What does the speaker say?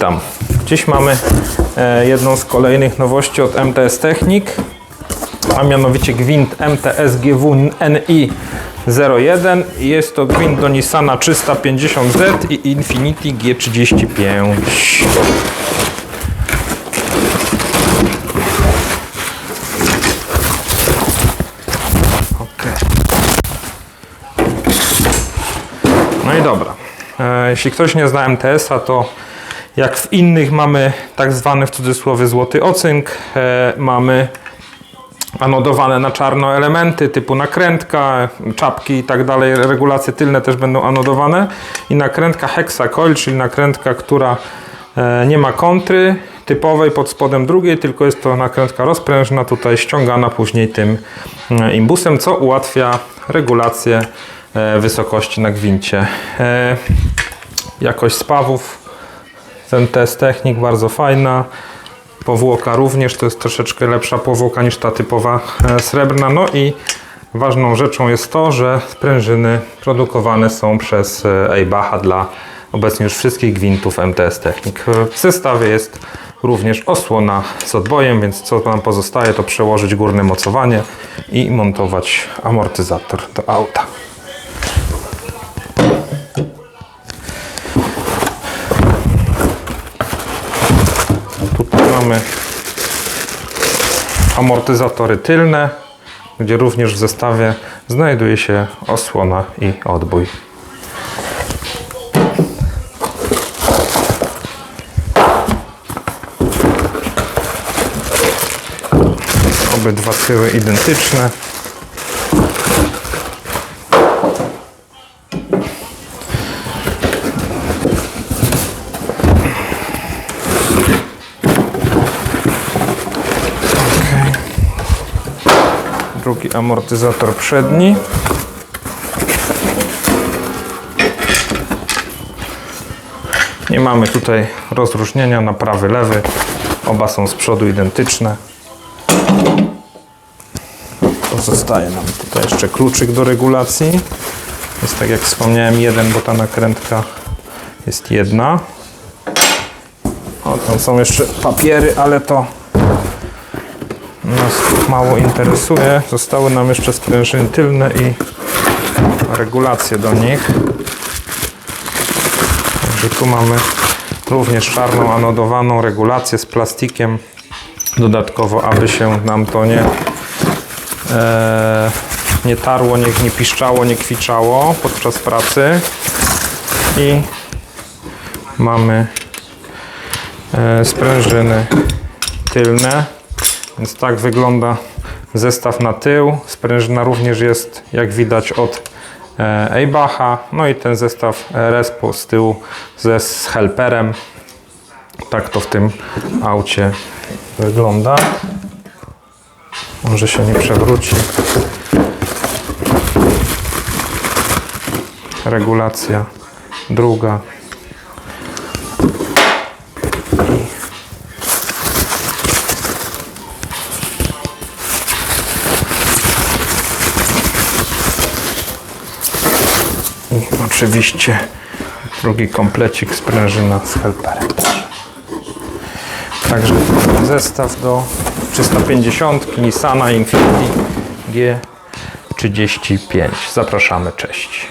Witam. Dziś mamy e, jedną z kolejnych nowości od MTS Technik, a mianowicie gwint MTS GW NI 01. Jest to gwint do Nissana 350Z i Infiniti G35. Ok. No i dobra. E, Jeśli ktoś nie zna MTS-a, to jak w innych mamy tak zwany w cudzysłowie złoty ocynk, e, mamy anodowane na czarno elementy typu nakrętka, czapki i tak dalej. Regulacje tylne też będą anodowane i nakrętka hexacoil, czyli nakrętka, która e, nie ma kontry typowej pod spodem drugiej, tylko jest to nakrętka rozprężna, tutaj ściągana później tym e, imbusem, co ułatwia regulację wysokości na gwincie. Jakość spawów ten test technik bardzo fajna. Powłoka również, to jest troszeczkę lepsza powłoka niż ta typowa e, srebrna. No i ważną rzeczą jest to, że sprężyny produkowane są przez e, Eibacha dla obecnie już wszystkich gwintów MTS Technik. W zestawie jest również osłona z odbojem, więc co nam pozostaje to przełożyć górne mocowanie i montować amortyzator do auta. Mamy amortyzatory tylne, gdzie również w zestawie znajduje się osłona i odbój. Obydwa tyły identyczne. Drugi amortyzator przedni. Nie mamy tutaj rozróżnienia na prawy, lewy. Oba są z przodu identyczne. Pozostaje nam tutaj jeszcze kluczyk do regulacji. Jest tak jak wspomniałem jeden, bo ta nakrętka jest jedna. O, tam są jeszcze papiery, ale to nas mało interesuje. Zostały nam jeszcze sprężyny tylne i regulacje do nich. Także tu mamy również czarną anodowaną regulację z plastikiem. Dodatkowo, aby się nam to nie, e, nie tarło, nie, nie piszczało, nie kwiczało podczas pracy. I mamy e, sprężyny tylne. Więc tak wygląda zestaw na tył. Sprężyna również jest, jak widać, od e, Eibacha. No i ten zestaw Respo z tyłu ze z helperem. Tak to w tym aucie wygląda. Może się nie przewróci. Regulacja druga. I oczywiście drugi komplecik sprężyna z helperem. Także zestaw do 350 Nissana Infiniti G35. Zapraszamy, cześć.